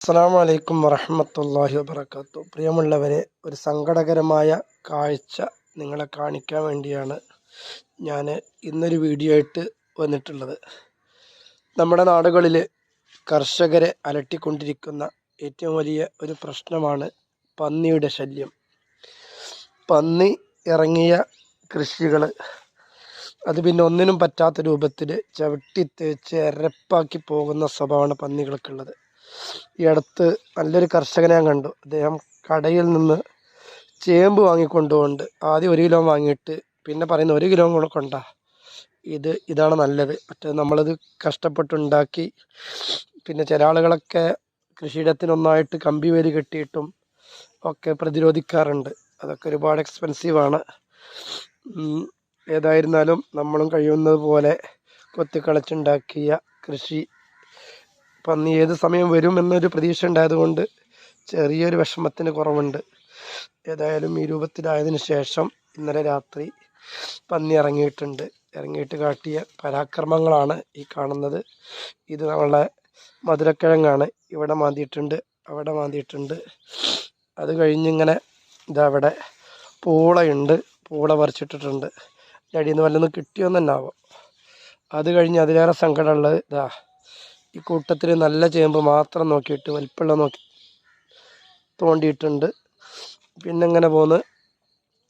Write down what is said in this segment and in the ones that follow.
അസ്സാം വലൈക്കും വറഹമത്തല്ലാഹി വബർക്കാത്തു പ്രിയമുള്ളവരെ ഒരു സങ്കടകരമായ കാഴ്ച നിങ്ങളെ കാണിക്കാൻ വേണ്ടിയാണ് ഞാൻ ഇന്നൊരു വീഡിയോ ആയിട്ട് വന്നിട്ടുള്ളത്. നമ്മുടെ നാടുകളിൽ കർഷകരെ അലട്ടിക്കൊണ്ടിരിക്കുന്ന ഏറ്റവും വലിയ ഒരു പ്രശ്നമാണ് പന്നിയുടെ ശല്യം. പന്നി ഇറങ്ങിയ കൃഷികൾ അത് പിന്നെ ഒന്നിനും പറ്റാത്ത രൂപത്തിൽ ചവിട്ടി തേച്ച് എരപ്പാക്കി പോകുന്ന സ്വഭാവമാണ് പന്നികൾക്കുള്ളത്. ഈ അടുത്ത് നല്ലൊരു കർഷകനെ ഞാൻ കണ്ടു. അദ്ദേഹം കടയിൽ നിന്ന് ചേമ്പ് വാങ്ങിക്കൊണ്ടുകൊണ്ട് ആദ്യം ഒരു കിലോ വാങ്ങിയിട്ട് പിന്നെ പറയുന്ന ഒരു കിലോ കൂടെ കൊണ്ടാ. ഇത് ഇതാണ് നല്ലത്. മറ്റേ നമ്മളത് കഷ്ടപ്പെട്ടുണ്ടാക്കി പിന്നെ ചില ആളുകളൊക്കെ കൃഷിയിടത്തിനൊന്നായിട്ട് കമ്പി വേര് കെട്ടിയിട്ടും ഒക്കെ പ്രതിരോധിക്കാറുണ്ട്. അതൊക്കെ ഒരുപാട് എക്സ്പെൻസീവാണ് ഏതായിരുന്നാലും നമ്മളും കഴിയുന്നത് പോലെ കൊത്തിക്കളച്ചുണ്ടാക്കിയ കൃഷി പന്നി ഏത് സമയം വരുമെന്നൊരു പ്രതീക്ഷ ഉണ്ടായതുകൊണ്ട് ചെറിയൊരു വിഷമത്തിന് കുറവുണ്ട്. ഏതായാലും ഈ രൂപത്തിലായതിനു ശേഷം ഇന്നലെ രാത്രി പന്നി ഇറങ്ങിയിട്ടുണ്ട്. ഇറങ്ങിയിട്ട് കാട്ടിയ പരാക്രമങ്ങളാണ് ഈ കാണുന്നത്. ഇത് നമ്മളെ മധുരക്കിഴങ്ങാണ്. ഇവിടെ മാന്തിയിട്ടുണ്ട് അവിടെ മാന്തിയിട്ടുണ്ട്. അത് കഴിഞ്ഞിങ്ങനെ ഇതവിടെ പൂളയുണ്ട്. പൂള പറിച്ചിട്ടിട്ടുണ്ട്. അടിയിൽ നിന്ന് വല്ലതും കിട്ടിയോന്ന് അത് കഴിഞ്ഞ് അതിലേറെ സങ്കടമുള്ളത് ഇതാ ഈ കൂട്ടത്തിൽ നല്ല ചേമ്പ് മാത്രം നോക്കിയിട്ട് വലിപ്പമുള്ള നോക്കി തോണ്ടിയിട്ടുണ്ട്. പിന്നെ ഇങ്ങനെ പോന്ന്.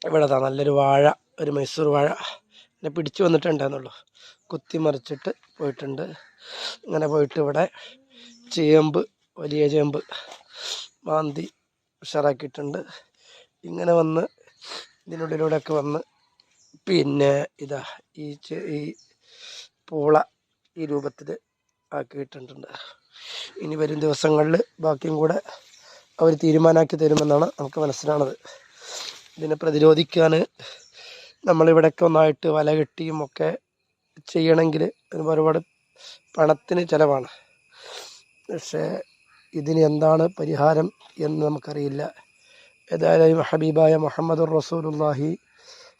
ഇവിടെ നല്ലൊരു വാഴ ഒരു മൈസൂർ വാഴ. എന്നെ പിടിച്ചു വന്നിട്ടുണ്ടെന്നുള്ളൂ കുത്തി മറിച്ചിട്ട് പോയിട്ടുണ്ട്. ഇങ്ങനെ പോയിട്ട് ഇവിടെ ചേമ്പ് വലിയ ചേമ്പ് മാന്തി ഉഷാറാക്കിയിട്ടുണ്ട്. ഇങ്ങനെ വന്ന് ഇതിനുള്ളിലൂടെയൊക്കെ വന്ന് പിന്നെ ഇതാ ഈ ഈ പൂള ഈ രൂപത്തിൽ ആക്കിയിട്ടുണ്ട്. ഇനി വരും ദിവസങ്ങളിൽ ബാക്കിയും കൂടെ അവർ തീരുമാനമാക്കി തരുമെന്നാണ് നമുക്ക് മനസ്സിലാണത്. ഇതിനെ പ്രതിരോധിക്കാൻ നമ്മളിവിടെയൊക്കെ ഒന്നായിട്ട് വല കെട്ടിയും ഒക്കെ ചെയ്യണമെങ്കിൽ ഒരുപാട് പണത്തിന് ചിലവാണ്. പക്ഷേ ഇതിന് എന്താണ് പരിഹാരം എന്ന് നമുക്കറിയില്ല. ഏതായാലും ഹബീബായ മുഹമ്മദ് റസൂലുല്ലാഹി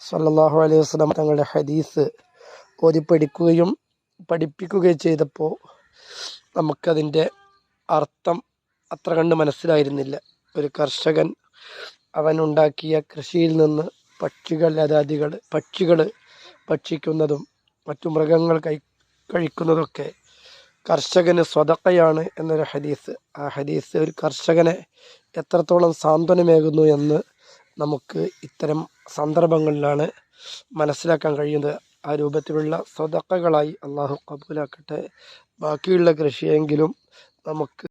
സല്ലാഹു അലൈഹി വസ്ലാം തങ്ങളുടെ ഹദീസ് ഓതിപ്പടിക്കുകയും പഠിപ്പിക്കുകയും ചെയ്തപ്പോൾ നമുക്കതിന്റെ അർത്ഥം അത്ര കണ്ട് മനസ്സിലായിരുന്നില്ല. ഒരു കർഷകൻ അവനുണ്ടാക്കിയ കൃഷിയിൽ നിന്ന് പക്ഷികൾ അതാതികൾ പക്ഷികൾ ഭക്ഷിക്കുന്നതും മറ്റു മൃഗങ്ങൾ കൈ കഴിക്കുന്നതൊക്കെ കർഷകന് സ്വതക്കയാണ് എന്നൊരു ഹദീസ്. ആ ഹദീസ് ഒരു കർഷകനെ എത്രത്തോളം സാന്ത്വനമേകുന്നു എന്ന് നമുക്ക് ഇത്തരം സന്ദർഭങ്ങളിലാണ് മനസ്സിലാക്കാൻ കഴിയുന്നത്. ആ രൂപത്തിലുള്ള സ്വതക്കകളായി അള്ളാഹു കബൂലാക്കട്ടെ ബാക്കിയുള്ള കൃഷിയെങ്കിലും നമുക്ക്